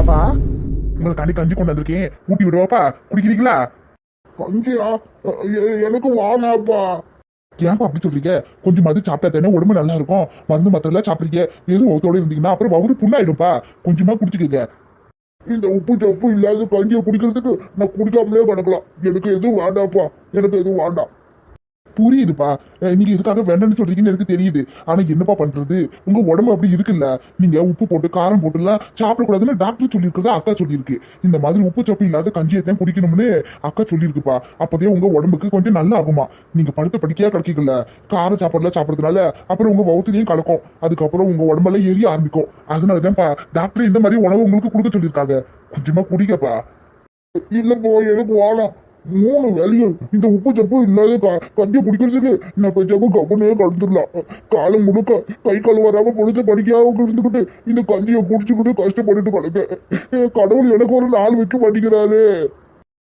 அப்பா உங்களுக்கு கண்டி கஞ்சி கொண்டு வந்திருக்கேன். ஊட்டி விடுவாப்பா. குடிக்கிறீங்களா? கஞ்சியா? எனக்கு வானாப்பா. ஏன்ப்பா அப்படி சொல்றீங்க? கொஞ்சம் மது சாப்பிட்டா தானே உடம்பு நல்லா இருக்கும். மருந்து மத்தெல்லாம் சாப்பிடுறீங்க. வெறும் ஒருத்தோட இருந்தீங்கன்னா அப்புறம் வவுறு புண்ணாயிடும்ப்பா. கொஞ்சமா குடிச்சுக்கோங்க. இந்த உப்பு சப்பு இல்லாத கஞ்சியை குடிக்கிறதுக்கு நான் குடிக்காமலே கிடக்கலாம் எனக்கு எதுவும் வேண்டாப்பா எனக்கு எதுவும் வேண்டாம். புரியுதுப்பா. நீங்க எதுக்காக வேண்டாம்னு சொல்றீங்கன்னு எனக்கு தெரியுது. ஆனா என்னப்பா பண்றது? உங்க உடம்பு அப்படி இருக்குல்ல. நீங்க உப்பு போட்டு காரம் போட்டுலாம் சாப்பிடக்கூடாதுன்னு டாக்டர் சொல்லியிருக்கதா அக்கா சொல்லியிருக்கு. இந்த மாதிரி உப்பு சப்பு இல்லாத கஞ்சியை தான் குடிக்கணும்னு அக்கா சொல்லியிருக்குப்பா. அப்பதே உங்க உடம்புக்கு கொஞ்சம் நல்லா ஆகுமா? நீங்க படுத்த படிக்கையா கிடைக்கல கார சாப்பாடுலாம் சாப்பிடறதுனால அப்புறம் உங்க வவுத்துலையும் கலக்கும். அதுக்கப்புறம் உங்க உடம்பெல்லாம் எரிய ஆரம்பிக்கும். அதனாலதான்ப்பா டாக்டர் இந்த மாதிரி உணவு உங்களுக்கு கொடுக்க சொல்லியிருக்காங்க. கொஞ்சமா குடிக்கப்பா இல்லப்பா எனக்கு வேணாம். மூணு வேலையும் இந்த உப்பு சப்பு இல்லாத க- குடிக்கிறதுக்கு நான் பேச்சாம கவனையே கலந்துடலாம் காலம் முழுக்க கை கால் வராம பொழுது படிக்காம இருந்துக்கிட்டு இந்த கஞ்சியை குடிச்சுக்கிட்டு கஷ்டப்பட்டுட்டு கிடக்க கடவுள் எனக்கு ஒரு நாள் வைக்க மாட்டேங்கிறாரு.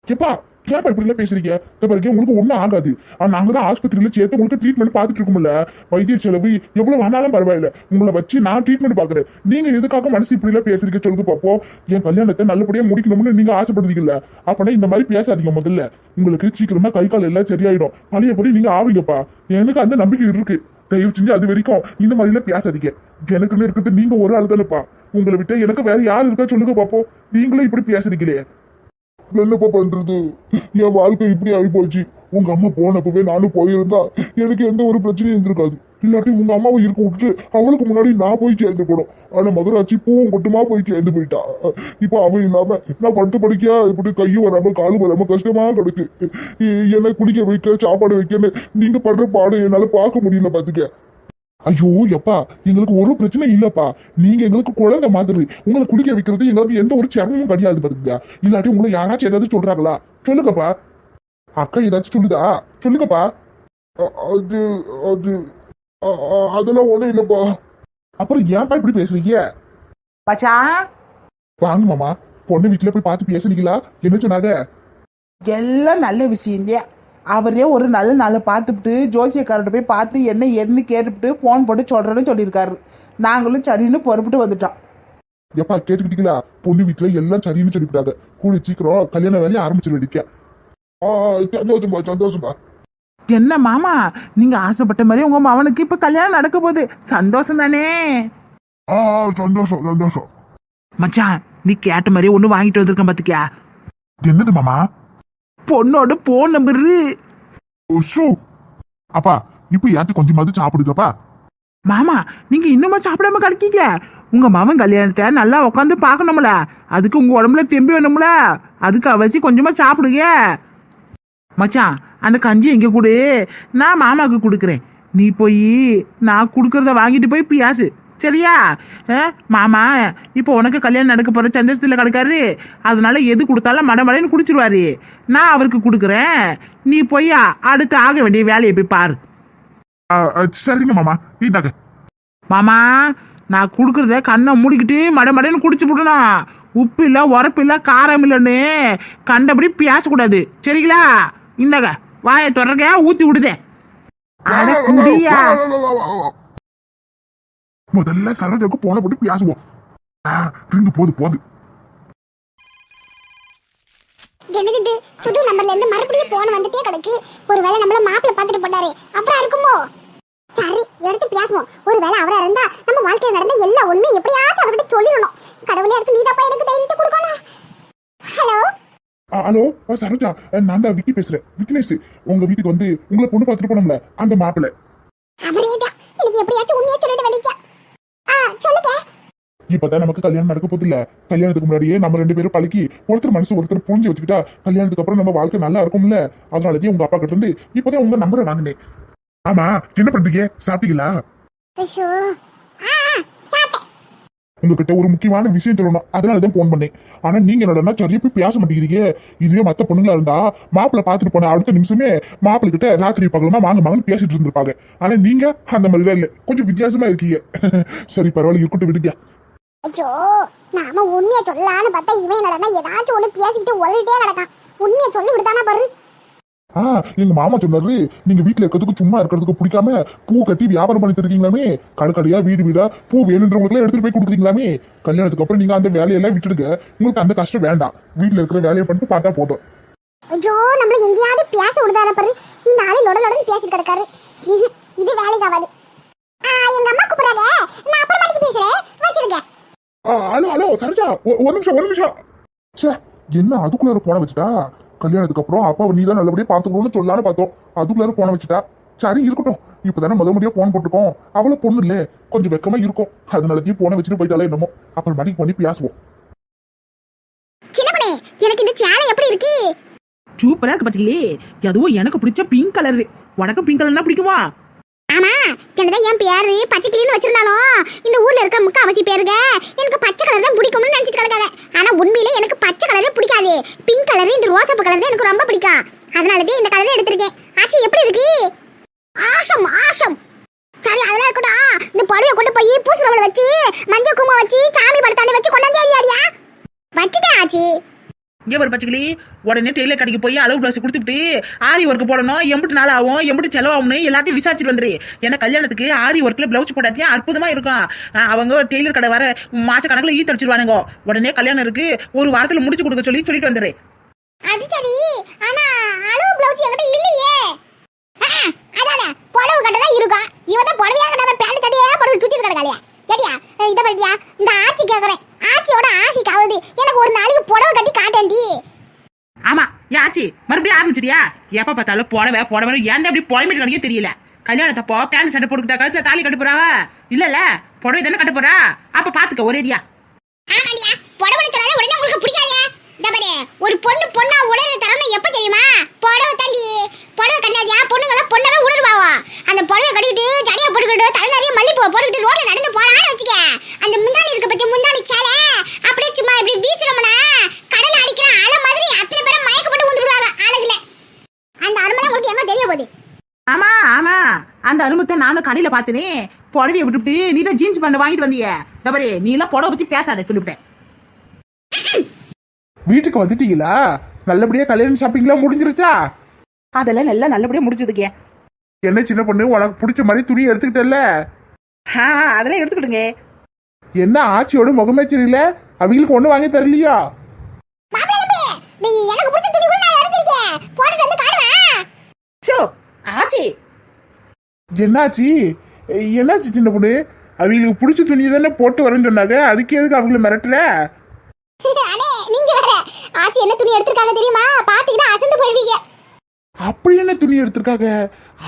எப்பா கேப்பா இப்படி எல்லாம் பேசுறீங்க? இந்த உங்களுக்கு ஒண்ணும் ஆகாது. ஆனா நாங்க தான் ஆஸ்பத்திரியில சேர்த்து உங்களுக்கு ட்ரீட்மெண்ட் பார்த்துட்டு இருக்கோம்ல வைத்திய செலவு எவ்வளவு வேணாலும் பரவாயில்ல. உங்களை வச்சு நான் ட்ரீட்மெண்ட் பாக்குறேன் நீங்க எதுக்காக மனசு இப்படி எல்லாம் பேசுறீங்க சொல்லுங்க பாப்போம். என் கல்யாணத்தை நல்லபடியா முடிக்கணும்னு நீங்க ஆசைப்படுறீங்கல்ல. அப்பனா இந்த மாதிரி பேசாதீங்க முதல்ல. உங்களுக்கு சீக்கிரமா கை கால் எல்லாம் சரியாயிடும். பழையபடி நீங்க ஆவீங்கப்பா. எனக்கு அந்த நம்பிக்கை இருக்கு. தயவு செஞ்சு அது வரைக்கும் இந்த மாதிரி எல்லாம் பேசாதீங்க. எனக்குன்னு இருக்கிறது நீங்க ஒரு ஆள் தானேப்பா. உங்களை விட்டு எனக்கு வேற யார் இருக்கா சொல்லுங்க பாப்போம். நீங்களும் இப்படி பேசுறீங்களே. என்னப்பா பண்றது? என் வாழ்க்கை இப்படி ஆகி போச்சு உங்க அம்மா போனப்பவே நானும் போயிருந்தா எனக்கு எந்த ஒரு பிரச்சனையும் இருந்திருக்காது. இல்லாட்டி உங்க அம்மாவை இருக்க விட்டுட்டு அவளுக்கு முன்னாடி நான் போய் சேர்ந்து கூடும் ஆனா மதுராட்சி பூவும் மட்டுமா போய் சேர்ந்து போயிட்டா. இப்ப அவன் இல்லாம நான் படுத்து படிக்க இப்படி கையும் வராம காலும் வராம கஷ்டமா கிடக்கு. என்ன குடிக்க வைக்க சாப்பாடு வைக்கன்னு நீங்க படுற பாடு என்னால பார்க்க முடியல பாத்துக்க. ஐயோ எப்பா எங்களுக்கு ஒரு பிரச்சனை இல்லப்பா. நீங்க எங்களுக்கு குழந்தை மாதிரி உங்களை குளிக்க வைக்கிறது எங்களுக்கு எந்த ஒரு சிரமமும் கிடையாது பாத்துங்க இல்லாட்டி உங்களை யாராச்சும் ஏதாவது சொல்றாங்களா? சொல்லுங்கப்பா. அக்கா ஏதாச்சும் சொல்லுதா? சொல்லுங்கப்பா. அது அது அதெல்லாம் ஒண்ணும் இல்லப்பா. அப்புறம் ஏன்ப்பா இப்படி பேசுறீங்க? மச்சான் வாங்க மாமா. பொண்ணு வீட்டுல போய் பார்த்து பேசுனீங்களா? என்ன சொன்னாங்க? எல்லாம் நல்ல விஷயம் அவரே ஒரு நல்ல நாள் பார்த்துட்டு ஜோசியக்காரர்கிட்ட போய் பார்த்து என்ன ஏதுன்னு கேட்டுவிட்டு ஃபோன் போட்டு சொல்கிறேன்னு சொல்லியிருக்காரு. நாங்களும் சரின்னு பொறுப்பிட்டு வந்துட்டோம். எப்பா கேட்டுக்கிட்டீங்களா? பொண்ணு வீட்டுல எல்லாம் சரின்னு சொல்லிவிட்டாங்க. கூடி சீக்கிரம் கல்யாண வேலையை ஆரம்பிச்சிட வேண்டிய சந்தோஷம்பா சந்தோஷம்பா. என்ன மாமா? நீங்க ஆசைப்பட்ட மாதிரி உங்க மவனுக்கு இப்ப கல்யாணம் நடக்க போகுது. சந்தோஷம் தானே? ஆ, சந்தோஷம் சந்தோஷம். மச்சான் நீ கேட்ட மாதிரி ஒண்ணு வாங்கிட்டு வந்திருக்கேன் பாத்துக்கியா? என்னது மாமா? பொண்ணோட போன் நம்பரு. உஷு. அப்பா இப்ப ஏத்து கொஞ்சமாவது சாப்பிடுங்கப்பா மாமா நீங்க இன்னுமா சாப்பிடாம கலக்கீங்க உங்க மவன் கல்யாணத்தை நல்லா உட்காந்து பார்க்கணும்ல. அதுக்கு உங்க உடம்புல தெம்பி வேணும்ல. அதுக்கு அவசி கொஞ்சமா சாப்பிடுங்க மச்சான் அந்த கஞ்சி எங்க கொடு? நான் மாமாவுக்கு கொடுக்குறேன். நீ போய் நான் கொடுக்கறத வாங்கிட்டு போய் பியாசு. சரியா மாமா இப்போ உனக்கு கல்யாணம் நடக்க போற சந்தோஷத்தில் கிடக்காரு. அதனால எது கொடுத்தாலும் மடமடன்னு குடிச்சிருவாரு. நான் அவருக்கு கொடுக்குறேன். நீ போய் அடுத்து ஆக வேண்டிய வேலையை போய் பாரு. சரிங்க மாமா. இந்தாங்க. மாமா நான் கொடுக்குறத கண்ணை மூடிக்கிட்டு மட மடன்னு குடிச்சு விடணும் உப்பு இல்லை உரப்பு இல்லை காரம் இல்லைன்னு கண்டபடி பேசக்கூடாது. சரிங்களா? இந்தாங்க வாயை தொடர்க ஊத்தி விடுதே. அட குடியா. முதல்ல சரோஜாவுக்கு போன போட்டு பேசுவோம். ரிங்கு போது போது. எனக்கு இது? புது நம்பர்ல இருந்து மறுபடியும் போன் வந்துட்டே கிடக்கு. ஒருவேளை நம்மள மாப்பிள்ள பார்த்துட்டு போட்டாரு அப்புறம் இருக்குமோ? சரி எடுத்து பேசுவோம். ஒருவேளை அவரா இருந்தா நம்ம வாழ்க்கையில் நடந்த எல்லா உண்மையும் எப்படியாச்சும் அவர்கிட்ட சொல்லிடணும். கடவுளே அதுக்கு நீதாப்பா எனக்கு தைரியத்தை கொடுக்கணும்? ஹலோ? ஹலோ சரோஜா நான் தான் விக்கி பேசுறேன். விக்னேஷ் உங்க வீட்டுக்கு வந்து உங்களை பொண்ணு பார்த்துட்டு போனோம்ல அந்த மாப்பிள்ளை அவரே தான். இன்னைக்கு எப்படியாச்சும் உண்மையை சொல்லிட்டு வேண்டிக்க. சொல்லுங்க. இப்பதான் நமக்கு கல்யாணம் நடக்க போகுது இல்ல கல்யாணத்துக்கு முன்னாடியே நம்ம ரெண்டு பேரும் பழக்கி ஒருத்தர் மனசு ஒருத்தர் புரிஞ்சு வச்சுக்கிட்டா கல்யாணத்துக்கு அப்புறம் நம்ம வாழ்க்கை நல்லா இருக்கும்ல. அதனாலதான் உங்க அப்பா கிட்ட இருந்து இப்பதான் உங்க நம்பரை வாங்கினேன். ஆமா என்ன பண்றீங்க? சாப்பிட்டீங்களா ஐயோ ஆ ஆ, சாப்பிட்டேன் உங்ககிட்ட ஒரு முக்கியமான விஷயம் சொல்லணும் அதனாலதான் போன் பண்ணேன். ஆனா நீங்க என்னடா சரியா போய் பேச மாட்டேங்கிறீங்க? இதுவே மத்த பொண்ணுங்களா இருந்தா மாப்பிள்ள பாத்துட்டு போன அடுத்த நிமிஷமே மாப்பிள்ள கிட்ட ராத்திரி பகலமா வாங்க வாங்கன்னு பேசிட்டு இருந்திருப்பாங்க. ஆனா நீங்க அந்த மாதிரிதான் இல்ல. கொஞ்சம் வித்தியாசமா இருக்கீங்க. சரி பரவாயில்ல இருக்கட்டும் விடுங்க. ஐயோ நாம உண்மையை சொல்லலான்னு பார்த்தா இவன் என்னடா ஏதாச்சும் ஒண்ணு பேசிக்கிட்டு ஒல்லிட்டே நடக்கான் உண்மையை சொல்லி விடுதானா பாரு. ஆ எங்க மாமா சொன்னாரு நீங்க வீட்ல இருக்கிறதுக்கு சும்மா இருக்கிறதுக்கு பிடிக்காம பூ கட்டி வியாபாரம் பண்ணி தருக்கீங்களாமே கடைக்கடையா வீடு வீடா பூ வேணுன்றவங்களுக்கு எடுத்துட்டு போய் கொடுக்குறீங்களாமே? கல்யாணத்துக்கு அப்புறம் நீங்க அந்த வேலையெல்லாம் விட்டுடுங்க. உங்களுக்கு அந்த கஷ்டம் வேண்டாம். வீட்ல இருக்கிற வேலையை பண்ணிட்டு பார்த்தா போதும். ஐயோ நம்மள எங்கேயாவது பேச விடுதார பாரு. இந்த ஆளு லொட லொடன்னு பேசிட்டு கிடக்காரு. இது வேலைக்கு ஆகாது எங்க அம்மா கூப்பிடாத நான் அப்புறமாட்டிக்கு பேசுறேன். வச்சிருக்க ஆ, ஹலோ ஹலோ சரோஜா ஒரு நிமிஷம் ஒரு நிமிஷம். ச்சே என்ன அதுக்குள்ளார போன வச்சுட்டா? கல்யாணத்துக்கு அப்புறம் அப்பாவை நீ தான் நல்லபடியா பாத்துக்கணும்னு சொல்லலான்னு பார்த்தோம். அதுக்குள்ளார போன வச்சுட்டா சரி இருக்கட்டும். இப்பதானே முத முறையா போன் போட்டுருக்கோம். அவள பொண்ணு இல்ல கொஞ்சம் வெக்கமா இருக்கும். அதனாலத்தையும் போன வச்சுட்டு போயிட்டாலே என்னமோ. அப்புறம் மணிக்கு பண்ணி பேசுவோம். சின்ன பண்ணே எனக்கு இந்த சேலை எப்படி இருக்கு? சூப்பரா இருக்கு பச்சைக்கிளி அதுவும் எனக்கு பிடிச்ச பிங்க் கலர் உனக்கு பிங்க் கலர்னா பிடிக்குமா? ஆமா என்னதான் என் பேரு? பச்சை கிளின்னு வச்சிருந்தாலும் இந்த ஊர்ல இருக்க முக்காவாசி பேருங்க எனக்கு பச்சை கலர் தான் பிடிக்கும்னு நினைச்சிட்டு கிடக்காத. ஆனா உண்மையிலே எனக்கு பச்சை கலரே பிடிக்காது. பிங்க் கலர் இந்த ரோசப்பு கலர் தான் எனக்கு ரொம்ப பிடிக்கும். அதனாலதான் இந்த கலர் எடுத்திருக்கேன். ஆச்சி எப்படி இருக்கு? ஆசம் ஆசம் சரி அதெல்லாம் இருக்கட்டும். இந்த புடவைய கொண்டு போய் பூசுறவளை வச்சு மஞ்சள் குங்குமம் வச்சு சாமி படத்தாண்டி வச்சு கொண்டாந்து ஏரியாடியா வச்சுட்டேன் ஆச்சி. இங்கே ஒரு பச்சைக்கிளி உடனே டெய்லர் கடைக்கு போய் அளவு பிளவுஸ் கொடுத்துட்டு ஆரி ஒர்க் போடணும் எம்பிட்டு நாள் ஆகும் எம்பிட்டு செலவாகும்னு எல்லாத்தையும் விசாரிச்சுட்டு வந்துரு. ஏன்னா கல்யாணத்துக்கு ஆரி ஒர்க்கில் பிளவுஸ் போடாதே அற்புதமா இருக்கும். அவங்க டெய்லர் கடை வர மாச கணக்கில் ஈ தடிச்சிருவானுங்க உடனே கல்யாணம் இருக்கு ஒரு வாரத்தில் முடிச்சு கொடுக்க சொல்லி சொல்லிட்டு வந்துரு. அது சரி ஆனா அளவு பிளவுஸ் என்கிட்ட இல்லையே. ஆ, அதானே புடவை கட்டதா இருக்கும். இவன் தான் புடவையா கட்டாம பேண்ட் தடியா புடவை சுத்திட்டு கிடக்காளியா கேட்டியா? இதை இத இந்த ஆட்சி கேக்குறேன். ஆச்சியோட ஆசிக்காவது எனக்கு ஒரு நாளைக்கு புடவை கட்டி காட்டேன்டி. ஆமா ஆச்சு? மறுபடியும் ஆரம்பிச்சிட்டியா? எப்ப பார்த்தாலும் புடவை புடவை ஏன் அப்படி புடமிட்டு கிடைக்க தெரியல. கல்யாணத்தப்போ பேண்ட் சட்டை போட்டுக்கிட்டா கழுத்துல தாலி கட்ட போறாவ இல்லல்ல புடவை தானே கட்ட போறா? அப்ப பாத்துக்க ஒரேடியா ஆமாடியா புடவை சொன்னாலே உடனே உங்களுக்கு பிடிக்காதே. இந்த பாரு ஒரு பொண்ணு பொண்ணா உடனே தரணும் எப்ப தெரியுமா? புடவை தாண்டி புடவை கண்ணாதியா பொண்ணுங்கள பொண்ணவே உடருவாவோ அந்த புடவை கட்டிட்டு ஜடையை போட்டுக்கிட்டு தலை நிறைய மல்லிப்பூ போட்டுக்கிட்டு ரோட்ல நடந்து போறான்னு வச்சுக்க. அந்த முந்தானி இருக்க பத்தி முந்தானி சேலை அப்படியே சும்மா இப்படி வீசுறோம்னா கடல்ல அடிக்கிற அலை மாதிரி அத்தனை பேரும் மயக்கப்பட்டு வந்துடுவாங்க ஆளுங்கள அந்த அருமைலாம் உங்களுக்கு எங்க தெரிய போகுது ஆமா ஆமா அந்த அருமத்தை நானும் கடையில பார்த்தனே புடவைய விட்டுட்டு நீ தான் ஜீன்ஸ் பண்ண வாங்கிட்டு வந்தியே. டபரே நீ எல்லாம் புடவை பத்தி பேசாத சொல்லிவிட்டேன். வீட்டுக்கு வந்துட்டீங்களா? நல்லபடியா கல்யாணம் ஷாப்பிங்லாம் முடிஞ்சிருச்சா? அதெல்லாம் நல்லா நல்லபடியா முடிச்சதுக்கே என்ன சின்ன பொண்ணு உனக்கு பிடிச்ச மாதிரி துணி எடுத்துக்கிட்டல ஆ அதெல்லாம் எடுத்துக்கிடுங்க. என்ன ஆச்சியோட முகமே சரியில்ல அவங்களுக்கு ஒண்ணு வாங்கி தரலையா? எனக்கு பிடிச்ச துணி கூட நான் எடுத்திருக்கேன். போட்டுட்டு வந்து காடுவேன் ஷோ ஆச்சி என்னாச்சு? என்னாச்சு சின்ன பொண்ணு? அவங்களுக்கு பிடிச்ச துணி தானே போட்டு வரேன்னு சொன்னாங்க. அதுக்கு எதுக்கு அவங்கள மிரட்டுற? அண்ணே நீங்க வேற. ஆச்சி என்ன துணி எடுத்திருக்காங்க தெரியுமா? பாத்தீங்கன்னா அசந்து போயிருவீங்க அப்படி என்ன துணி எடுத்திருக்காங்க?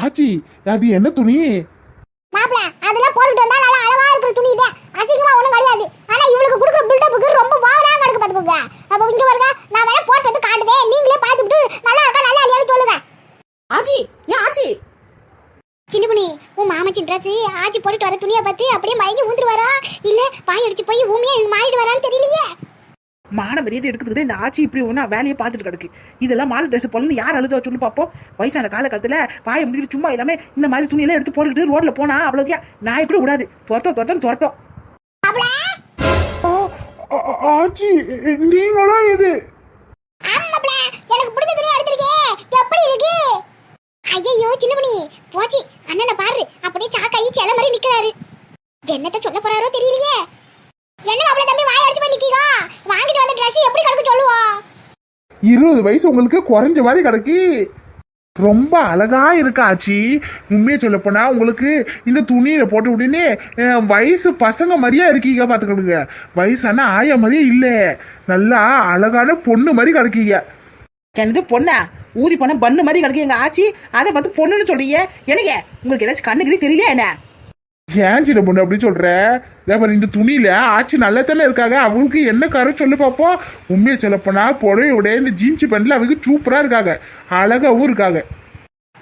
ஆச்சி அது என்ன துணி? மாப்பிள அதெல்லாம் போட்டுட்டு வந்தா நல்லா அழகா இருக்கிற துணி தான் அசிங்கமா ஒண்ணும் கிடையாது. ஆனா இவளுக்கு கொடுக்குற பில்டப்புக்கு ரொம்ப ஓவரா கிடக்கு பாத்துக்கோங்க அப்ப இங்க பாருங்க நான் வேணா போட்டு வந்து காட்டுதே நீங்களே பாத்துட்டு நல்லா இருக்கா நல்லா இல்லையான்னு சொல்லுங்க. ஆச்சி ஏன் ஆச்சி? சின்ன பண்ணி உன் மாமச்சி ட்ரெஸ் ஆச்சி போட்டுட்டு வர துணியை பார்த்து அப்படியே மயங்கி ஊந்துட்டு வரா இல்ல பாய் அடிச்சு போய் ஊமியா மாறிட்டு வரான்னு தெரியலையே. மான மரியாதை எடுக்கிறதுக்கு இந்த ஆச்சி இப்படி ஒன்றா வேலையை பார்த்துட்டு கிடக்கு. இதெல்லாம் மாலை ட்ரெஸ் போலன்னு யார் அழுத சொல்லி பார்ப்போம். வயசான காலகட்டத்தில் வாயை முடிக்கிட்டு சும்மா இல்லாம இந்த மாதிரி துணியெல்லாம் எடுத்து போட்டுக்கிட்டு ரோட்ல போனா அவ்வளோதியா நாய் கூட விடாது. துரத்தம் துரத்தம் துரத்தம். ஆச்சி நீங்களும் இது? எனக்கு பிடிச்ச துணி எடுத்திருக்கேன் எப்படி இருக்கு? ஐயோ சின்ன பண்ணி. போச்சு. அண்ணனை பாரு. அப்படியே சாக்காயி செல மாதிரி நிக்கிறாரு. என்னத்த சொல்ல போறாரோ தெரியலையே. என்ன மாப்பிள தம்பி வாய் அடிச்சு போய் நிக்கீங்க வாங்கிட்டு வந்த ட்ரெஸ் எப்படி கிடக்கு சொல்லுவோம் இருபது வயசு உங்களுக்கு குறைஞ்ச மாதிரி கிடக்கு. ரொம்ப அழகா இருக்கு ஆச்சி. உண்மையை சொல்ல போனா உங்களுக்கு இந்த துணியில போட்டு உடனே வயசு பசங்க மாதிரியா இருக்கீங்க பாத்துக்கிடுங்க வயசான ஆயா மாதிரியே இல்ல. நல்லா அழகான பொண்ணு மாதிரி கிடக்கீங்க. எனது பொண்ணா? ஊதி பண்ண பண்ணு மாதிரி கிடக்கு எங்க ஆச்சி. அதை பார்த்து பொண்ணுன்னு சொல்றீங்க. எனக்கு உங்களுக்கு ஏதாச்சும் கண்ணுக்கு தெரியல என்ன? ஏன் சின்ன பொண்ணு அப்படி சொல்ற? இதே இந்த துணியில ஆச்சி நல்லா தானே இருக்காங்க. அவங்களுக்கு என்ன கரு சொல்லு பார்ப்போம் உண்மையை சொல்லப்போனா புடவையோட இந்த ஜீன்ஸ் பேண்ட்ல அவங்க சூப்பரா இருக்காங்க. அழகாவும் இருக்காங்க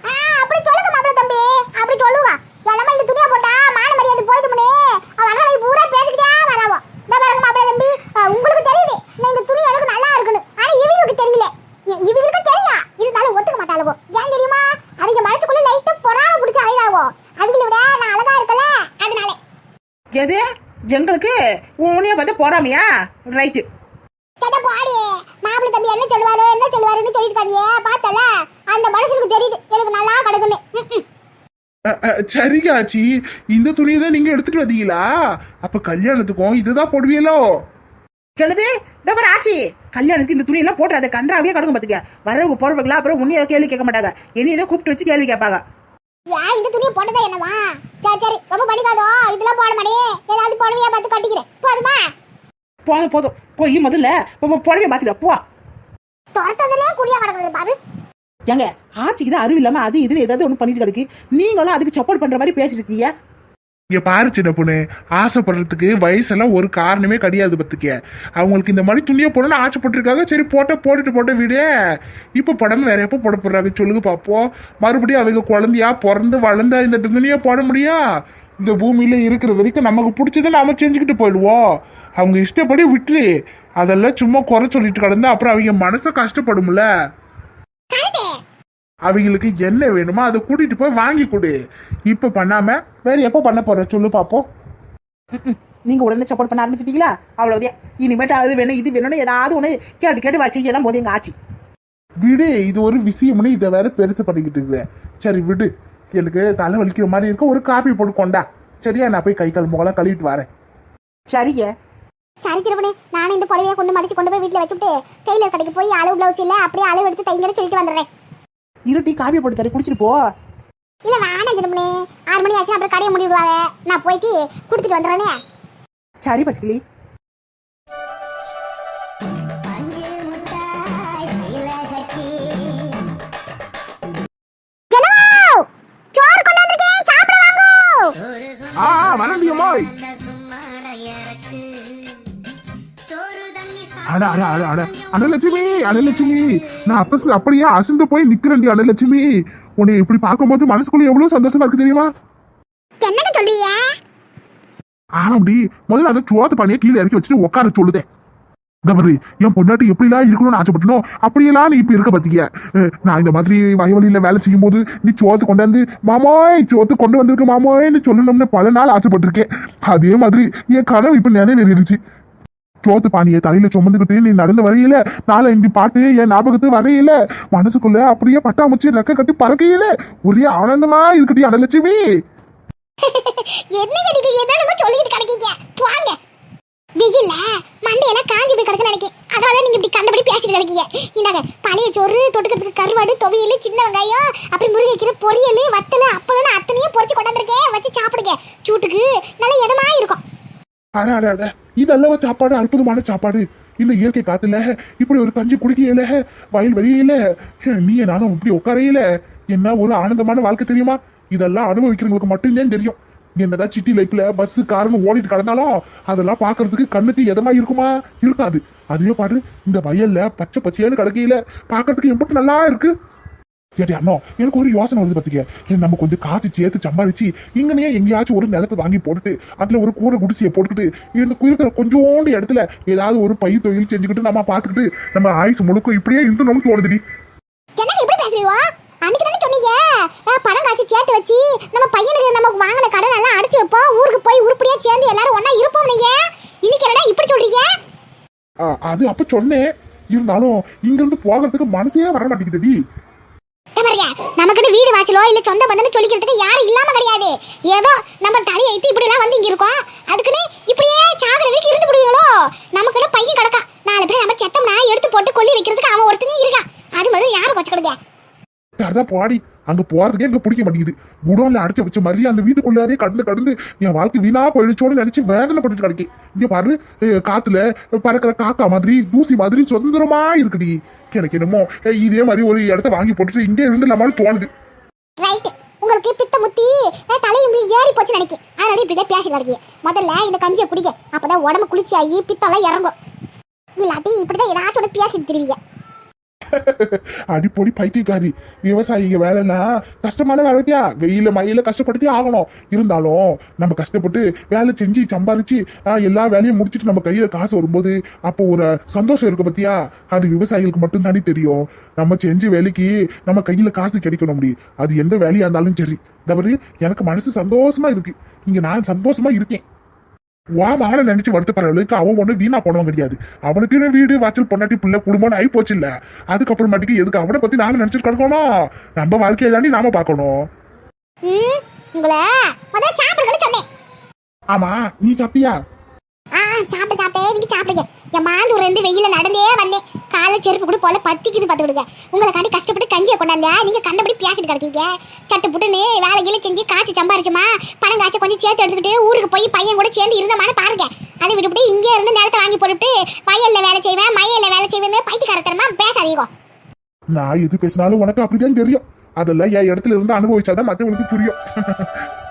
ஆ, அப்படி சொல்லுங்க மாப்பிள தம்பி அப்படி சொல்லுவா எல்லாமே இந்த துணியை போட்டா மான மரியாதை போயிடுமுனே அவன் அண்ணன் பூரா பேசிக்கிட்டே வராவோ இந்த பாருங்க மாப்பிள தம்பி ஆ, உங்களுக்கு தெரியுது நான் இந்த துணி எனக்கு நல்லா இருக்குன்னு ஆனா இவங்களுக்கு தெரியல இ- இவங்களுக்கு தெரியா இருந்தாலும் ஒத்துக்க மாட்டாளுவோ ஏன் தெரியுமா அவங்க மனசுக்குள்ள லைட்டா பொறாம பிடிச்ச அவங்கள விட நான் அழகா இருக்கல. அதனால. எது? எங்களுக்கு உன்னைய பார்த்து போறாமையா? ரைட்டு கேட்ட பாடு. மாப்பிள தம்பி என்ன சொல்லுவாரோ என்ன சொல்லுவாருன்னு சொல்லிட்டு இருக்காங்க. பார்த்தல? அந்த மனுஷனுக்கு தெரியுது. எனக்கு நல்லா கிடக்குன்னு. சரிங்க ஆச்சி. இந்த துணியை தான் நீங்க எடுத்துட்டு வந்தீங்களா? அப்ப கல்யாணத்துக்கும் இதுதான் போடுவீங்களோ? சொல்லுது இந்த மாதிரி ஆச்சு. கல்யாணத்துக்கு இந்த துணி எல்லாம் போட்டு அதை கன்றாவியே கிடக்கும் பாத்துக்க. வரவங்க போறவங்களா அப்புறம் உன்னைய கேள்வி கேட்க மாட்டாங்க. என்னைய தான் கூப்பிட்டு வச்சு கேள்வி கேட்பாங்க. ஏன் இந்த துணியை போட்டதா என்னவா சரி சரி ரொம்ப பண்ணிக்காதோ இதெல்லாம் போட மாட்டே ஏதாவது புடவையா பார்த்து கட்டிக்கிறேன். போதுமா? போதும் போதும். போய் முதல்ல புடவைய மாத்திட போ துரத்ததுலயே குடியா கிடக்குறது பாரு ஏங்க ஆச்சிக்கு தான் அறிவு இல்லாம அது இதுன்னு ஏதாவது ஒண்ணு பண்ணிட்டு கிடக்கு. நீங்களும் அதுக்கு சப்போர்ட் பண்ற மாதிரி பேசிட்டு இருக்கீங்க. இங்க பாரு சின்ன பொண்ணு. ஆசைப்படுறதுக்கு வயசெல்லாம் ஒரு காரணமே கிடையாது பத்துக்க அவங்களுக்கு இந்த மாதிரி துணியை போடணும்னு ஆசைப்பட்டிருக்காங்க. சரி போட்ட போட்டுட்டு போட்ட வீடு. இப்போ படம் வேற எப்போ போட போடுறாங்க சொல்லுங்க பாப்போம். மறுபடியும் அவங்க குழந்தையா பிறந்து வளர்ந்தா இந்த துணியை போட முடியும் இந்த பூமியில இருக்கிற வரைக்கும் நமக்கு பிடிச்சதை நாம செஞ்சுக்கிட்டு போயிடுவோம். அவங்க இஷ்டப்படி விட்டுரு. அதெல்லாம் சும்மா குறை சொல்லிட்டு கிடந்தா அப்புறம் அவங்க மனசை கஷ்டப்படும்ல. அவங்களுக்கு என்ன வேணுமோ அதை கூட்டிட்டு போய் வாங்கி கொடு. இப்ப பண்ணாம வேற எப்போ பண்ண போற? சொல்லு பாப்போம். நீங்க உடனே சப்போர்ட் பண்ண ஆரம்பிச்சிட்டீங்களா? அவ்வளவுதான். இனிமேட்டு அது வேணும் இது வேணும்னு ஏதாவது ஒண்ணு கேட்டு கேட்டு வச்சு எல்லாம் போது எங்க ஆச்சி. விடு இது ஒரு விஷயம்னு இதை வேற பெருசு பண்ணிக்கிட்டு இருக்கிறேன் சரி விடு. எனக்கு தலை வலிக்கிற மாதிரி இருக்க. ஒரு காப்பி போட்டு கொண்டா. சரியா? நான் போய் கை கால் முகலாம் கழுவிட்டு வரேன். சரிங்க. சரி சிறுவனே. நானும் இந்த புடவையை கொண்டு மடிச்சு கொண்டு போய் வீட்டுல வச்சுட்டு டெய்லர் கடைக்கு போய் அளவு பிளவுஸ் இல்ல அப்படியே அளவு எடுத்து தைங்கன்னு சொல்லிட்டு வந்துடுறேன். இருட்டி காப்பி போட்டு தரேன் குடிச்சிட்டு போ. இல்ல வேணாம் சிறுவனே ஆறு மணி ஆச்சு அப்புறம் கடையை மூடி விடுவாங்க நான் போயிட்டு கொடுத்துட்டு வந்துடுறேனே. சரி பச்சைக்கிளி அட அட அட அட. அனலட்சுமி அனலட்சுமி. நான் அப்ப அப்படியே அசந்து போய் நிக்கிறேன்டி அனலட்சுமி. உன்னை இப்படி பார்க்கும்போது மனசுக்குள்ள எவ்வளவு சந்தோஷமா இருக்கு தெரியுமா? என்னங்க சொல்றீங்க? ஆமாடி முதல்ல அதை சோத்து பண்ணியே கீழே இறக்கி வச்சுட்டு உட்கார சொல்லுதே. கபரி என் பொண்டாட்டி எப்படிலாம் இருக்கணும்னு ஆசைப்பட்டனோ அப்படியெல்லாம் நீ இப்ப இருக்க அஹ், நான் இந்த மாதிரி வயவழியில வேலை செய்யும் போது நீ சோத்து கொண்டாந்து மாமோய் சோத்து கொண்டு வந்திருக்கு மாமோய்னு சொல்லணும்னு பல நாள் ஆசைப்பட்டிருக்கேன். அதே மாதிரி என் கனவு இப்ப நிறைவேறிடுச்சு. சோத்து பானியை தலையில சுமந்துக்கிட்டு நீ நடந்து வரையில நாலஞ்சு பாட்டு என் ஞாபகத்து வரையில மனசுக்குள்ள அப்படியே பட்டாமுச்சி ரெக்க கட்டி பறக்கையில ஒரே ஆனந்தமா இருக்குடி அனலட்சுமி. என்னங்க நீங்க என்னென்னமோ சொல்லிக்கிட்டு கிடக்கீங்க? வாங்க வெயில்ல மண்டையெல்லாம் காஞ்சி போய் கிடக்கு நினைக்கிறேன் அதனால நீங்க இப்படி கண்டபடி பேசிட்டு கிடக்கீங்க. இந்தாங்க பழைய சோறு தொட்டுக்கிறதுக்கு கருவாடு துவையல் சின்ன வெங்காயம் அப்புறம் முருங்கைக்கீரை பொரியல் வத்தல் அப்பளம்னு அத்தனையும் பொரிச்சு கொண்டாந்துருக்கேன். வச்சு சாப்பிடுங்க. சூட்டுக்கு நல்லா இதமா இருக்கும். அட அட அட இதெல்லாம் சாப்பாடு? அற்புதமான சாப்பாடு. இந்த இயற்கை காத்துல இப்படி ஒரு கஞ்சி குடிக்கையில வயல் வெளியில நீ நானும் இப்படி உட்காரையில என்ன ஒரு ஆனந்தமான வாழ்க்கை தெரியுமா? இதெல்லாம் அனுபவிக்கிறவங்களுக்கு மட்டும்தான் தெரியும். என்னதான் சிட்டி லைஃப்ல பஸ் காருன்னு ஓடிட்டு கிடந்தாலும் அதெல்லாம் பாக்குறதுக்கு கண்ணுக்கு எதமா இருக்குமா? இருக்காது. அதுவே பாரு இந்த வயல்ல பச்சை பச்சையான்னு கிடக்கையில பாக்குறதுக்கு எப்படி நல்லா இருக்கு. கேட்டி அண்ணா எனக்கு ஒரு யோசனை வருது பாத்தீங்க. நம்ம கொஞ்சம் காசு சேர்த்து சம்பாதிச்சு இங்கனே எங்கேயாச்சும் ஒரு நிலத்தை வாங்கி போட்டுட்டு அதுல ஒரு கூரை குடிசையை போட்டுக்கிட்டு இந்த இருக்கிற கொஞ்சோண்டு இடத்துல ஏதாவது ஒரு பயிர் தொழில் செஞ்சுக்கிட்டு நம்ம பாத்துக்கிட்டு நம்ம ஆயுசு முழுக்க இப்படியே இருந்தோம்னு தோணுதுடி. அன்னைக்கு தானே சொன்னீங்க. பணம் காய்ச்சி சேர்த்து வச்சு நம்ம பையனுக்கு நம்ம வாங்கின கடன் எல்லாம் அடைச்சு வைப்போம் ஊருக்கு போய் உருப்படியா சேர்ந்து எல்லாரும் ஒண்ணா இருப்போம் நீங்க. இன்னைக்கு என்னடா இப்படி சொல்றீங்க? அது அப்ப சொன்னேன். இருந்தாலும் இங்க இருந்து போகிறதுக்கு மனசே வர மாட்டேங்குதுடி நமக்குன்னு வீடு வாச்சலோ இல்ல சொந்த பந்தம்னு சொல்லிக்கிறதுக்கு யாரும் இல்லாம கிடையாது. ஏதோ நம்ம தலை ஏத்தி இப்படி எல்லாம் வந்து இங்க இருக்கோம். அதுக்குன்னு இப்படியே சாகுறதுக்கு இருந்து விடுவீங்களோ? நமக்குன்னு பையன் கிடக்கா. நாலு பேர் நம்ம செத்தம்னா எடுத்து போட்டு கொல்லி வைக்கிறதுக்கு அவன் ஒருத்தனே இருக்கான். அது மாதிரி யாரும் வச்சுக்கிடுங்க அதான் பாடி அங்க போறதுக்கே எனக்கு பிடிக்க மாட்டேங்குது. குடோன்ல அடைச்சு வச்ச மாதிரி அந்த வீட்டுக்குள்ளாரே கடந்து கடந்து என் வாழ்க்கை வீணா போயிடுச்சோன்னு நினைச்சு வேதனைப்பட்டு கிடைக்கு இங்க பாரு காற்றுல காத்துல பறக்கிற காக்கா மாதிரி தூசி மாதிரி சுதந்திரமா இருக்குடி. எனக்கு என்னமோ இதே மாதிரி ஒரு இடத்த வாங்கி போட்டுட்டு இங்கே இருந்து நம்மளால தோணுது. ரைட் உங்களுக்கு பித்த முத்தி தலையும் ஏறி போச்சு நினைக்கும் அதனால இப்படி பேசி நடக்கீங்க முதல்ல இந்த கஞ்சியை குடிக்க அப்பதான் உடம்பு குளிர்ச்சியாகி பித்தெல்லாம் இறங்கும். இல்லாட்டி இப்படிதான் ஏதாச்சும் ஒன்று பேசிட்டு திருவீங்க. அடிப்பொடி பைத்தியக்காரி. விவசாயிங்க வேலைன்னா கஷ்டமான வேலைத்தியா வெயில மயில கஷ்டப்படுத்தி ஆகணும். இருந்தாலும் நம்ம கஷ்டப்பட்டு வேலை செஞ்சு சம்பாரிச்சு ஆஹ், எல்லா வேலையும் முடிச்சிட்டு நம்ம கையில காசு வரும்போது அப்போ ஒரு சந்தோஷம் இருக்கு பத்தியா அது விவசாயிகளுக்கு மட்டும் தானே தெரியும். நம்ம செஞ்ச வேலைக்கு நம்ம கையில காசு கிடைக்கணும் முடியும் அது எந்த வேலையா இருந்தாலும் சரி. இந்த எனக்கு மனசு சந்தோஷமா இருக்கு. இங்க நான் சந்தோஷமா இருக்கேன். வா மகனை நினைச்சு வருத்தப்படுற அளவுக்கு அவன் ஒண்ணு வீணா போனவன் கிடையாது. அவனுக்கு வீடு வாசல் பொண்டாட்டி பிள்ளை குடும்பம்னு ஆகி போச்சு இல்ல? அதுக்கப்புறமாட்டிக்கு எதுக்கு அவனை பத்தி நாம நினைச்சிட்டு கிடக்கணும் நம்ம வாழ்க்கையை தாண்டி நாம பார்க்கணும். ம் உங்களை முதல்ல சாப்பிடுங்கன்னு சொன்னேன். ஆமா நீ சாப்பிட்டியா? ஆ சாப்பிட்டு சாப்பிட்டே சாப்பிடுங்க. என் மாந்தூர்ல இருந்து வெயில நடந்தே வந்தேன். காலை செருப்பு கூட போல பத்திக்குது பார்த்து விடுங்க. உங்களை காண்டி கஷ்டப்பட்டு கஞ்சியை கொண்டாந்தா நீங்க கண்டபடி பேசிட்டு கிடக்கீங்க. சட்டு புட்டுன்னு வேலை கீழே செஞ்சு காய்ச்சி சம்பாரிச்சுமா? பணம் காய்ச்சி கொஞ்சம் சேர்த்து எடுத்துக்கிட்டு ஊருக்கு போய் பையன் கூட சேர்ந்து இருந்தமான பாருங்க. அதை விட்டுவிட்டு இங்கே இருந்து நிலத்தை வாங்கி போட்டுவிட்டு வயல்ல வேலை செய்வேன் மயல்ல வேலை செய்வேன்னு பைத்தியக்காரத்தனமா பேசாதீங்க. நான் எது பேசினாலும் உனக்கு அப்படிதான் தெரியும். அதெல்லாம் என் இடத்துல இருந்து அனுபவிச்சாதான் மற்றவங்களுக்கு புரியும்.